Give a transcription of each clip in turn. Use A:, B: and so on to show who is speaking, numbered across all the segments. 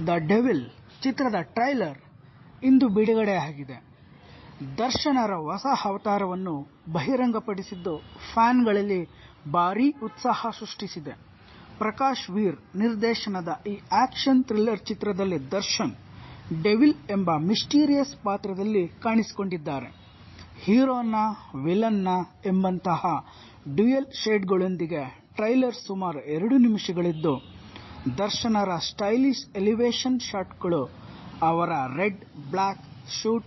A: The devil ಚಿತ್ರದ trailer ಇಂದು ಬಿಡುಗಡೆ ಆಗಿದೆ ದರ್ಶನರ ಹೊಸ ಅವತಾರವನ್ನು ಬಹಿರಂಗಪಡಿಸಿದ್ದು ಫ್ಯಾನ್ಗಳಲ್ಲಿ ಭಾರೀ ಉತ್ಸಾಹ ಸೃಷ್ಟಿಸಿದೆ. ಪ್ರಕಾಶ್ ವೀರ್ ನಿರ್ದೇಶನದ ಈ ಆಕ್ಷನ್ ಥ್ರಿಲ್ಲರ್ ಚಿತ್ರದಲ್ಲಿ ದರ್ಶನ್ ಡೆವಿಲ್ ಎಂಬ ಮಿಸ್ಟೀರಿಯಸ್ ಪಾತ್ರದಲ್ಲಿ ಕಾಣಿಸಿಕೊಂಡಿದ್ದಾರೆ. ಹೀರೋನ ವಿಲನ್ನ ಎಂಬಂತಹ ಡ್ಯುಯಲ್ ಶೇಡ್ಗಳೊಂದಿಗೆ ಟ್ರೈಲರ್ ಸುಮಾರು ಎರಡು ನಿಮಿಷಗಳಿದ್ದು, ದರ್ಶನರ ಸ್ಟೈಲಿಶ್ ಎಲಿವೇಶನ್ ಶಾಟ್ಗಳು ಅವರ red black suit,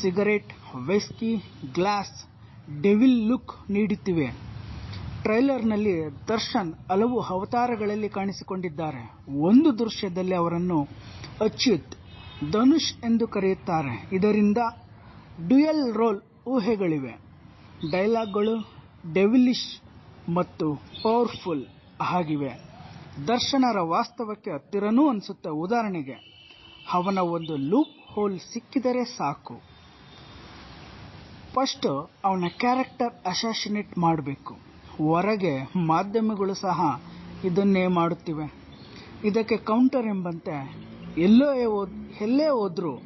A: cigarette, whisky glass devil look ನೀಡುತ್ತಿವೆ. ಟ್ರೈಲರ್ನಲ್ಲಿ ದರ್ಶನ್ ಹಲವು ಅವತಾರಗಳಲ್ಲಿ ಕಾಣಿಸಿಕೊಂಡಿದ್ದಾರೆ. ಒಂದು ದೃಶ್ಯದಲ್ಲಿ ಅವರನ್ನು ಅಚ್ಯುತ್, ಧನುಷ್ ಎಂದು ಕರೆಯುತ್ತಾರೆ. ಇದರಿಂದ ಡ್ಯುಯಲ್ ರೋಲ್ ಊಹೆಗಳಿವೆ. ಡೈಲಾಗ್ಗಳು ಡೆವಿಲಿಶ್ ಮತ್ತು ಪವರ್ಫುಲ್ ಆಗಿವೆ. ದರ್ಶನರ ವಾಸ್ತವಕ್ಕೆ ಹತ್ತಿರನೂ ಅನ್ಸುತ್ತೆ. ಉದಾಹರಣೆಗೆ, ಅವನ ಒಂದು ಲೂಪ್ ಹೋಲ್ ಸಿಕ್ಕಿದರೆ ಸಾಕು. ಫಸ್ಟ್ ಅವನ ಕ್ಯಾರೆಕ್ಟರ್ ಅಸಾಸಿನೇಟ್ ಮಾಡಬೇಕು ಹೊರಗೆ ಮಾಧ್ಯಮಗಳು ಸಹ ಇದನ್ನೇ ಮಾಡುತ್ತಿವೆ. ಇದಕ್ಕೆ ಕೌಂಟರ್ ಎಂಬಂತೆ ಎಲ್ಲೋ ಎಲ್ಲೇ ಹೋದ್ರೂ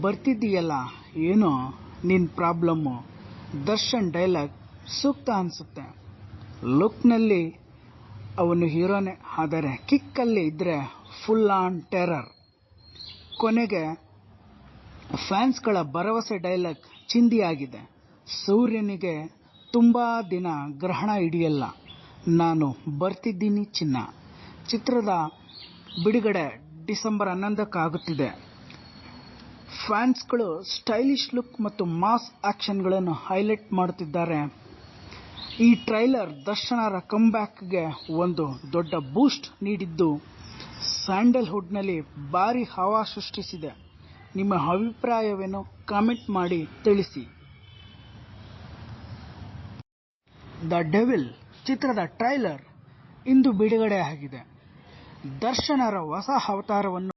A: ಬರ್ತಿದ್ದೀಯಲ್ಲ ಏನೋ ನಿನ್ ಪ್ರಾಬ್ಲಮ್ಮು. ದರ್ಶನ್ ಡೈಲಾಗ್ ಸೂಕ್ತ ಅನ್ಸುತ್ತೆ. ಲುಕ್ನಲ್ಲಿ ಅವನು ಹೀರೋನೇ. ಆದರೆ ಕಿಕ್ ಅಲ್ಲಿ ಇದ್ರೆ ಫುಲ್ ಆನ್ ಟೆರರ್. ಕೊನೆಗೆ ಫ್ಯಾನ್ಸ್ಗಳ ಭರವಸೆ ಡೈಲಾಗ್ ಚಿಂದಿ ಆಗಿದೆ. ಸೂರ್ಯನಿಗೆ ತುಂಬಾ ದಿನ ಗ್ರಹಣ ಹಿಡಿಯಲ್ಲ. ನಾನು ಬರ್ತಿದ್ದೀನಿ ಚಿನ್ನ. ಚಿತ್ರದ ಬಿಡುಗಡೆ ಡಿಸೆಂಬರ್ ಹನ್ನೊಂದಕ್ಕಾಗುತ್ತಿದೆ ಫ್ಯಾನ್ಸ್ಗಳು ಸ್ಟೈಲಿಶ್ ಲುಕ್ ಮತ್ತು ಮಾಸ್ ಆಕ್ಷನ್ಗಳನ್ನು ಹೈಲೈಟ್ ಮಾಡುತ್ತಿದ್ದಾರೆ. ಈ ಟ್ರೈಲರ್ ದರ್ಶನರ ಕಮ್ಬ್ಯಾಕ್ಗೆ ಒಂದು ದೊಡ್ಡ ಬೂಸ್ಟ್ ನೀಡಿದ್ದು, ಸ್ಯಾಂಡಲ್ ವುಡ್ನಲ್ಲಿ ಭಾರೀ ಹವಾ ಸೃಷ್ಟಿಸಿದೆ. ನಿಮ್ಮ ಅಭಿಪ್ರಾಯವೇನು ಕಾಮೆಂಟ್ ಮಾಡಿ ತಿಳಿಸಿ. ದ ಡೆವಿಲ್ ಚಿತ್ರದ ಟ್ರೈಲರ್ ಇಂದು ಬಿಡುಗಡೆ ಆಗಿದೆ ದರ್ಶನರ ಹೊಸ ಅವತಾರವನ್ನು